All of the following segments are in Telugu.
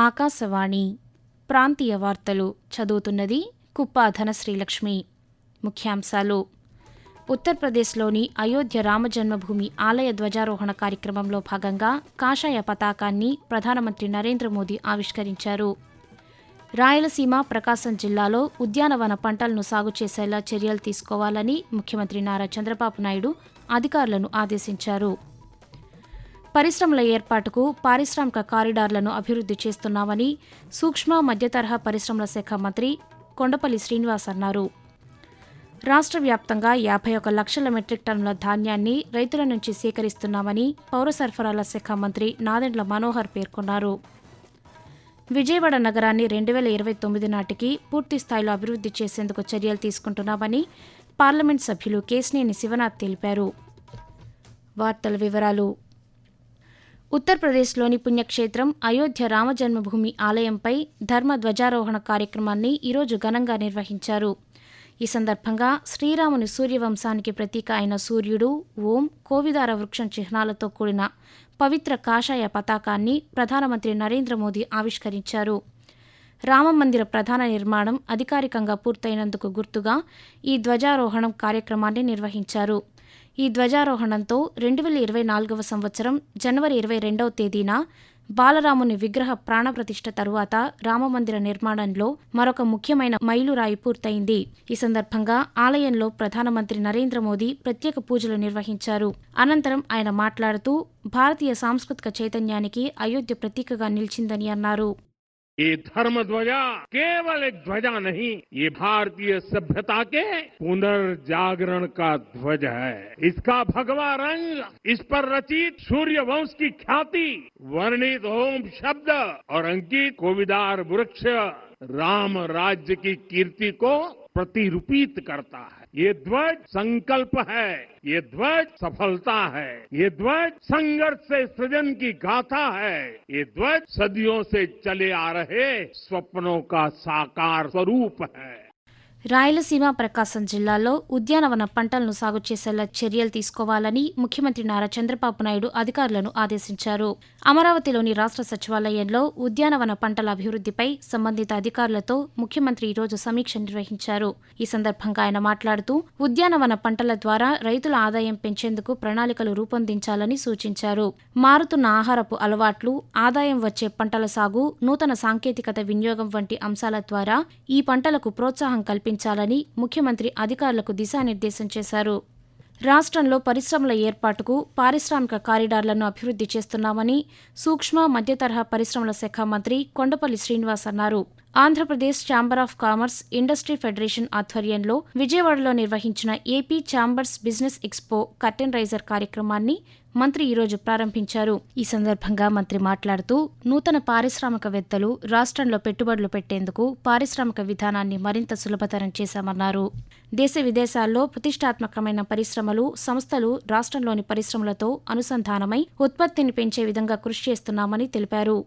ఆకాశవాణి ప్రాంతీయ వార్తలు చదువుతున్నది కుప్ప ధనశ్రీలక్ష్మి ముఖ్యాంశాలు. ఉత్తరప్రదేశ్లోని అయోధ్య రామజన్మభూమి ఆలయ ధ్వజారోహణ కార్యక్రమంలో భాగంగా కాషాయ పతాకాన్ని ప్రధానమంత్రి నరేంద్ర మోదీ ఆవిష్కరించారు. రాయలసీమ ప్రకాశం జిల్లాలో ఉద్యానవన పంటలను సాగు చేసేలా చర్యలు తీసుకోవాలని ముఖ్యమంత్రి నారా చంద్రబాబు నాయుడు అధికారులను ఆదేశించారు. పరిశ్రమల ఏర్పాటుకు పారిశ్రామిక కారిడార్లను అభివృద్ధి చేస్తున్నామని సూక్ష్మ మధ్యతరహా పరిశ్రమల శాఖ మంత్రి కొండపల్లి శ్రీనివాస్ అన్నారు. రాష్ట్ర వ్యాప్తంగా యాభై ఒక లక్షల మెట్రిక్ టన్నుల ధాన్యాన్ని రైతుల నుంచి సేకరిస్తున్నామని పౌర సరఫరాల శాఖ మంత్రి నాదెండ్ల మనోహర్ పేర్కొన్నారు. విజయవాడ నగరాన్ని రెండు వేల ఇరవై తొమ్మిది నాటికి పూర్తి స్థాయిలో అభివృద్ధి చేసేందుకు చర్యలు తీసుకుంటున్నామని పార్లమెంట్ సభ్యులు కేశినేని శివనాథ్ తెలిపారు. వార్తల వివరాలు. ఉత్తరప్రదేశ్లోని పుణ్యక్షేత్రం అయోధ్య రామజన్మభూమి ఆలయంపై ధర్మ ధ్వజారోహణ కార్యక్రమాన్ని ఈరోజు ఘనంగా నిర్వహించారు. ఈ సందర్భంగా శ్రీరాముని సూర్యవంశానికి ప్రతీక అయిన సూర్యుడు ఓం కోవిదార వృక్షం చిహ్నాలతో కూడిన పవిత్ర కాషాయ పతాకాన్ని ప్రధానమంత్రి నరేంద్ర మోదీ ఆవిష్కరించారు. రామమందిర ప్రధాన నిర్మాణం అధికారికంగా పూర్తయినందుకు గుర్తుగా ఈ ధ్వజారోహణం కార్యక్రమాన్ని నిర్వహించారు. ఈ ధ్వజారోహణంతో రెండు వేల ఇరవై నాలుగవ సంవత్సరం జనవరి ఇరవై రెండవ తేదీన బాలరాముని విగ్రహ ప్రాణప్రతిష్ఠ తరువాత రామమందిర నిర్మాణంలో మరొక ముఖ్యమైన మైలురాయి పూర్తయింది. ఈ సందర్భంగా ఆలయంలో ప్రధానమంత్రి నరేంద్ర మోదీ ప్రత్యేక పూజలు నిర్వహించారు. అనంతరం ఆయన మాట్లాడుతూ భారతీయ సాంస్కృతిక చైతన్యానికి అయోధ్య ప్రతీకగా నిలిచిందని అన్నారు. ये धर्म ध्वजा केवल एक ध्वजा नहीं, ये भारतीय सभ्यता के पुनर्जागरण का ध्वज है। इसका भगवा रंग, इस पर रचित सूर्य वंश की ख्याति, वर्णित ओम शब्द और अंकित कोविदार वृक्ष राम राज्य की कीर्ति को प्रतिरूपित करता है। ये ध्वज संकल्प है, ये ध्वज सफलता है, ये ध्वज संघर्ष से सृजन की गाथा है, ये ध्वज सदियों से चले आ रहे स्वप्नों का साकार स्वरूप है। రాయలసీమ ప్రకాశం జిల్లాలో ఉద్యానవన పంటలను సాగు చేసేలా చర్యలు తీసుకోవాలని ముఖ్యమంత్రి నారా చంద్రబాబు నాయుడు అధికారులను ఆదేశించారు. అమరావతిలోని రాష్ట్ర సచివాలయంలో ఉద్యానవన పంటల అభివృద్ధిపై సంబంధిత అధికారులతో ముఖ్యమంత్రి ఈరోజు సమీక్ష నిర్వహించారు. ఈ సందర్భంగా ఆయన మాట్లాడుతూ ఉద్యానవన పంటల ద్వారా రైతుల ఆదాయం పెంచేందుకు ప్రణాళికలు రూపొందించాలని సూచించారు. మారుతున్న ఆహారపు అలవాట్లు ఆదాయం వచ్చే పంటల సాగు నూతన సాంకేతికత వినియోగం వంటి అంశాల ద్వారా ఈ పంటలకు ప్రోత్సాహం కల్పించాలని ముఖ్యమంత్రి అధికారులకు దిశానిర్దేశం చేశారు. రాష్ట్రంలో పరిశ్రమల ఏర్పాటుకు పారిశ్రామిక కారిడార్లను అభివృద్ధి చేస్తున్నామని సూక్ష్మ మధ్యతరహా పరిశ్రమల శాఖ మంత్రి కొండపల్లి శ్రీనివాస్ అన్నారు. Andhra Pradesh chamber of commerce industry federation ఆధ్వర్యంలో విజయవాడలో నిర్వహించిన AP chambers business expo curtain raiser కార్యక్రమాన్ని మంత్రి ఈరోజు ప్రారంభించారు. ఈ సందర్భంగా మంత్రి మాట్లాడుతూ నూతన పారిశ్రామికవేత్తలు రాష్ట్రంలో పెట్టుబడులు పెట్టేందుకు పారిశ్రామిక విధానాన్ని మరింత సులభతరం చేశామన్నారు. దేశ విదేశాల్లో ప్రతిష్టాత్మకమైన పరిశ్రమలు సంస్థలు రాష్ట్రంలోని పరిశ్రమలతో అనుసంధానమై ఉత్పత్తిని పెంచే విధంగా కృషి చేస్తున్నామని తెలిపారు.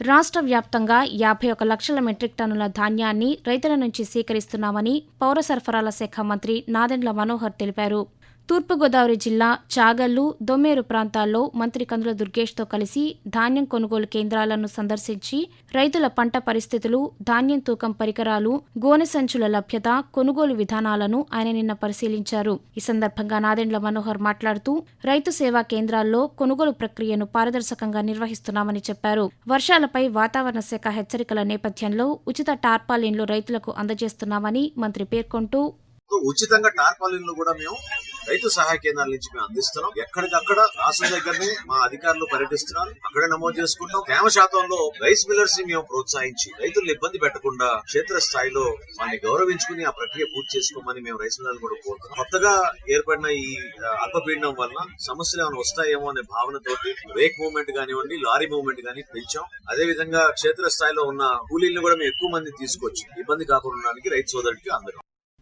రాష్ట్ర వ్యాప్తంగా యాభై ఒక లక్షల మెట్రిక్ టన్నుల ధాన్యాన్ని రైతుల నుంచి సేకరిస్తున్నామని పౌర సరఫరాల శాఖ మంత్రి నాదెండ్ల మనోహర్ తెలిపారు. తూర్పుగోదావరి జిల్లా చాగల్లు దొమ్మేరు ప్రాంతాల్లో మంత్రి కందుల దుర్గేష్తో కలిసి ధాన్యం కొనుగోలు కేంద్రాలను సందర్శించి రైతుల పంట పరిస్థితులు ధాన్యం తూకం పరికరాలు గోనె సంచుల లభ్యత కొనుగోలు విధానాలను ఆయన నిన్న పరిశీలించారు. ఈ సందర్భంగా నాదెండ్ల మనోహర్ మాట్లాడుతూ రైతు సేవా కేంద్రాల్లో కొనుగోలు ప్రక్రియను పారదర్శకంగా నిర్వహిస్తున్నామని చెప్పారు. వర్షాలపై వాతావరణ శాఖ హెచ్చరికల నేపథ్యంలో ఉచిత టార్పాలిన్లు రైతులకు అందజేస్తున్నామని మంత్రి పేర్కొంటూ ఉచితంగా టార్పాలిన్లు కూడా మేము రైతు సహాయ కేంద్రాల నుంచి మేము అందిస్తున్నాం. ఎక్కడికక్కడ రాష్ట్రం దగ్గరనే మా అధికారులు పర్యటిస్తున్నారు. అక్కడే నమోదు చేసుకుంటాం తేమ శాతంలో రైస్ మిల్లర్స్ని మేము ప్రోత్సహించి రైతులను ఇబ్బంది పెట్టకుండా క్షేత్ర స్థాయిలో వాళ్ళని గౌరవించుకుని ఆ ప్రక్రియ పూర్తి చేసుకోమని మేము రైస్ మిల్లర్లు కూడా కోరుతున్నాం. కొత్తగా ఏర్పడిన ఈ అల్పపీడనం వలన సమస్యలు ఏమైనా వస్తాయేమో అనే భావనతోటి రేక్ మూవ్మెంట్ కానివ్వండి లారీ మూవ్మెంట్ కానీ పెంచాం అదే విధంగా క్షేత్ర స్థాయిలో ఉన్న కూలీలను కూడా మేము ఎక్కువ మంది తీసుకొచ్చి ఇబ్బంది కాకుండా ఉండడానికి రైతు సోదరుడికి అందరం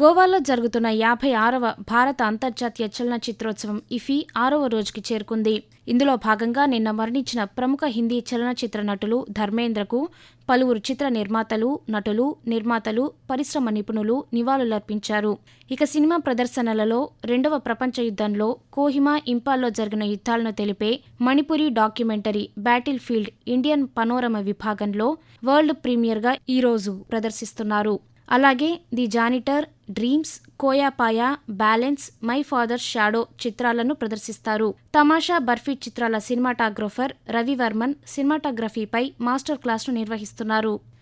గోవాలో జరుగుతున్న యాభై ఆరవ భారత అంతర్జాతీయ చలనచిత్రోత్సవం ఇఫీ ఆరవ రోజుకి చేరుకుంది. ఇందులో భాగంగా నిన్న మరణించిన ప్రముఖ హిందీ చలనచిత్ర నటులు ధర్మేంద్రకు పలువురు చిత్ర నిర్మాతలు నటులు నిర్మాతలు పరిశ్రమ నిపుణులు నివాళులర్పించారు. ఇక సినిమా ప్రదర్శనలలో రెండవ ప్రపంచ యుద్ధంలో కోహిమా ఇంపాల్లో జరిగిన యుద్ధాలను తెలిపే Manipuri documentary battlefield Indian panorama విభాగంలో వరల్డ్ ప్రీమియర్గా ఈరోజు ప్రదర్శిస్తున్నారు. అలాగే ది జానిటర్ డ్రీమ్స్ కోయాపాయా బ్యాలెన్స్ మై ఫాదర్ షాడో చిత్రాలను ప్రదర్శిస్తారు. తమాషా బర్ఫీ చిత్రాల సినిమాటాగ్రఫర్ రవివర్మన్ సినిమాటోగ్రఫీపై మాస్టర్ క్లాస్ను నిర్వహిస్తున్నారు.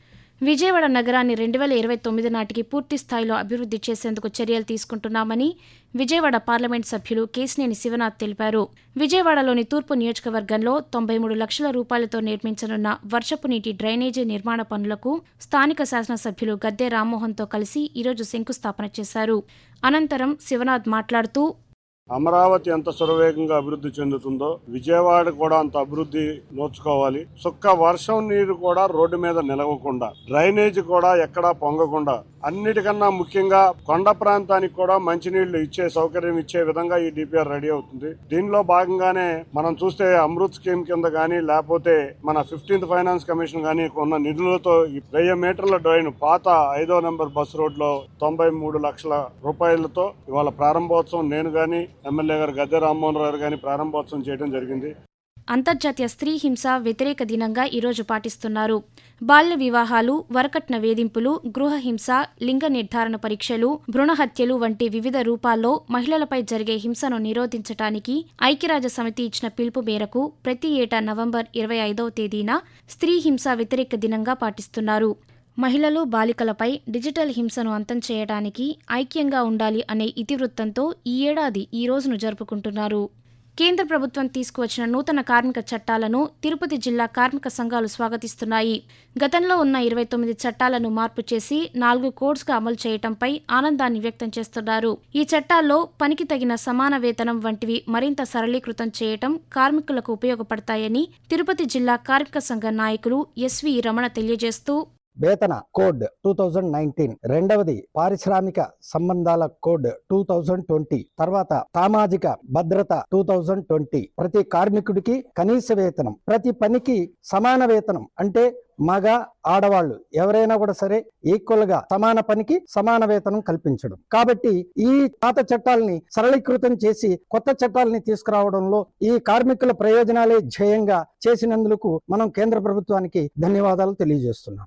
విజయవాడ నగరాన్ని రెండు వేల ఇరవై తొమ్మిది నాటికి పూర్తి స్థాయిలో అభివృద్ధి చేసేందుకు చర్యలు తీసుకుంటున్నామని విజయవాడ పార్లమెంట్ సభ్యులు కేసినేని శివనాథ్ తెలిపారు. విజయవాడలోని తూర్పు నియోజకవర్గంలో తొంభై మూడు లక్షల రూపాయలతో నిర్మించనున్న వర్షపు నీటి డ్రైనేజీ నిర్మాణ పనులకు స్థానిక శాసనసభ్యులు గద్దె రామ్మోహన్తో కలిసి ఈరోజు శంకుస్థాపన చేశారు. అనంతరం శివనాథ్ మాట్లాడుతూ అమరావతి ఎంత సురవేగంగా అభివృద్ధి చెందుతుందో విజయవాడ కూడా అంత అభివృద్ధి నోచుకోవాలి. చుక్క వర్షం నీరు కూడా రోడ్డు మీద నిలవకుండా డ్రైనేజ్ కూడా ఎక్కడా పొంగకుండా అన్నిటికన్నా ముఖ్యంగా కొండ ప్రాంతానికి కూడా మంచినీళ్ళు ఇచ్చే సౌకర్యం ఇచ్చే విధంగా ఈ డిపిఆర్ రెడీ అవుతుంది. దీనిలో భాగంగానే మనం చూస్తే అమృత్ స్కీమ్ కింద కానీ లేకపోతే మన ఫిఫ్టీన్త్ ఫైనాన్స్ కమిషన్ కానీ ఉన్న నిధులతో వెయ్యి మీటర్ల డ్రైన్ పాత ఐదో నెంబర్ బస్ రోడ్లో తొంభై మూడు లక్షల రూపాయలతో ఇవాళ ప్రారంభోత్సవం నేను గాని ఎమ్మెల్యే గారు గద్దె రామ్మోహన్ రావు గాని ప్రారంభోత్సవం చేయడం జరిగింది. అంతర్జాతీయ స్త్రీ హింస వ్యతిరేక దినంగా ఈరోజు పాటిస్తున్నారు. బాల్య వివాహాలు వరకట్న వేధింపులు గృహ హింస లింగ నిర్ధారణ పరీక్షలు భ్రూణహత్యలు వంటి వివిధ రూపాల్లో మహిళలపై జరిగే హింసను నిరోధించటానికి ఐక్యరాజ్య సమితి ఇచ్చిన పిలుపు మేరకు ప్రతి ఏటా నవంబర్ ఇరవై ఐదవ తేదీన స్త్రీ హింస వ్యతిరేక దినంగా పాటిస్తున్నారు. మహిళలు బాలికలపై డిజిటల్ హింసను అంతం చేయడానికి ఐక్యంగా ఉండాలి అనే ఇతివృత్తంతో ఈ ఏడాది ఈ రోజును జరుపుకుంటున్నారు. కేంద్ర ప్రభుత్వం తీసుకువచ్చిన నూతన కార్మిక చట్టాలను తిరుపతి జిల్లా కార్మిక సంఘాలు స్వాగతిస్తున్నాయి. గతంలో ఉన్న ఇరవై తొమ్మిది చట్టాలను మార్పు చేసి నాలుగు కోడ్స్గా అమలు చేయటంపై ఆనందాన్ని వ్యక్తం చేస్తున్నారు. ఈ చట్టాల్లో పనికి తగిన సమాన వేతనం వంటివి మరింత సరళీకృతం చేయటం కార్మికులకు ఉపయోగపడతాయని తిరుపతి జిల్లా కార్మిక సంఘ నాయకులు ఎస్వి రమణ తెలియజేస్తూ వేతన కోడ్ టూ థౌజండ్ నైన్టీన్ రెండవది పారిశ్రామిక సంబంధాల కోడ్ టూ థౌజండ్ ట్వంటీ తర్వాత సామాజిక భద్రత టూ థౌజండ్ ట్వంటీ ప్రతి కార్మికుడికి కనీస వేతనం ప్రతి పనికి సమాన వేతనం అంటే మగ ఆడవాళ్ళు ఎవరైనా కూడా సరే ఈక్వల్గా సమాన పనికి సమాన వేతనం కల్పించడం. కాబట్టి ఈ పాత చట్టాలని సరళీకృతం చేసి కొత్త చట్టాలని తీసుకురావడంలో ఈ కార్మికుల ప్రయోజనాలే ధ్యేయంగా చేసినందుకు మనం కేంద్ర ప్రభుత్వానికి ధన్యవాదాలు తెలియజేస్తున్నాం.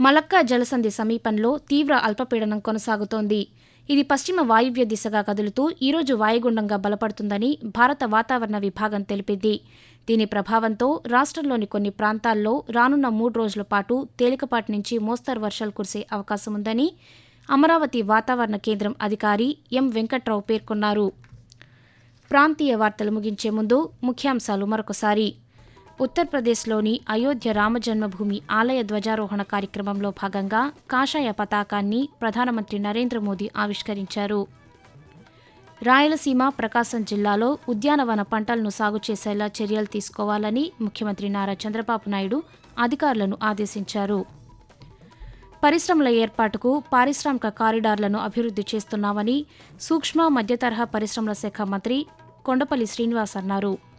మలక్కా జలసంధి సమీపంలో తీవ్ర అల్పపీడనం కొనసాగుతోంది. ఇది పశ్చిమ వాయువ్య దిశగా కదులుతూ ఈరోజు వాయుగుండంగా బలపడుతుందని భారత వాతావరణ విభాగం తెలిపింది. దీని ప్రభావంతో రాష్ట్రంలోని కొన్ని ప్రాంతాల్లో రానున్న మూడు రోజుల పాటు తేలికపాటి నుంచి మోస్తరు వర్షాలు కురిసే అవకాశం ఉందని అమరావతి వాతావరణ కేంద్రం అధికారి ఎం వెంకట్రావు పేర్కొన్నారు. ప్రాంతీయ వార్తలు ముగించే ముందు ముఖ్యాంశాలు మరొకసారి. ఉత్తరప్రదేశ్లోని అయోధ్య రామజన్మభూమి ఆలయ ధ్వజారోహణ కార్యక్రమంలో భాగంగా కాషాయ పతాకాన్ని ప్రధానమంత్రి నరేంద్ర మోదీ ఆవిష్కరించారు. రాయలసీమ ప్రకాశం జిల్లాలో ఉద్యానవన పంటలను సాగు చేసేలా చర్యలు తీసుకోవాలని ముఖ్యమంత్రి నారా చంద్రబాబు నాయుడు అధికారులను ఆదేశించారు. పరిశ్రమల ఏర్పాటుకు పారిశ్రామిక కారిడార్లను అభివృద్ధి చేస్తున్నామని సూక్ష్మ మధ్యతరహా పరిశ్రమల శాఖ మంత్రి కొండపల్లి శ్రీనివాస్ అన్నారు.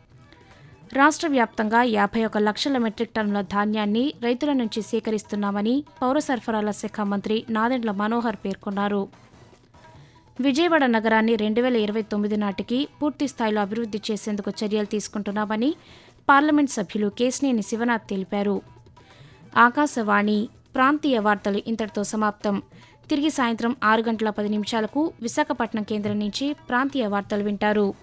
రాష్ట్ర వ్యాప్తంగా యాభై ఒక లక్షల మెట్రిక్ టన్నుల ధాన్యాన్ని రైతుల నుంచి సేకరిస్తున్నామని పౌర సరఫరాల శాఖ మంత్రి నాదెండ్ల మనోహర్ పేర్కొన్నారు. విజయవాడ నగరాన్ని రెండు వేల ఇరవై తొమ్మిది నాటికి పూర్తి స్థాయిలో అభివృద్ధి చేసేందుకు చర్యలు తీసుకుంటున్నామని పార్లమెంట్ సభ్యులు కేసినేని శివనాథ్ తెలిపారు. ఆకాశవాణి ప్రాంతీయ వార్తలు ఇంతటితో సమాప్తం. తిరిగి సాయంత్రం ఆరు గంటల పది నిమిషాలకు విశాఖపట్నం కేంద్రం నుంచి ప్రాంతీయ వార్తలు వింటారు.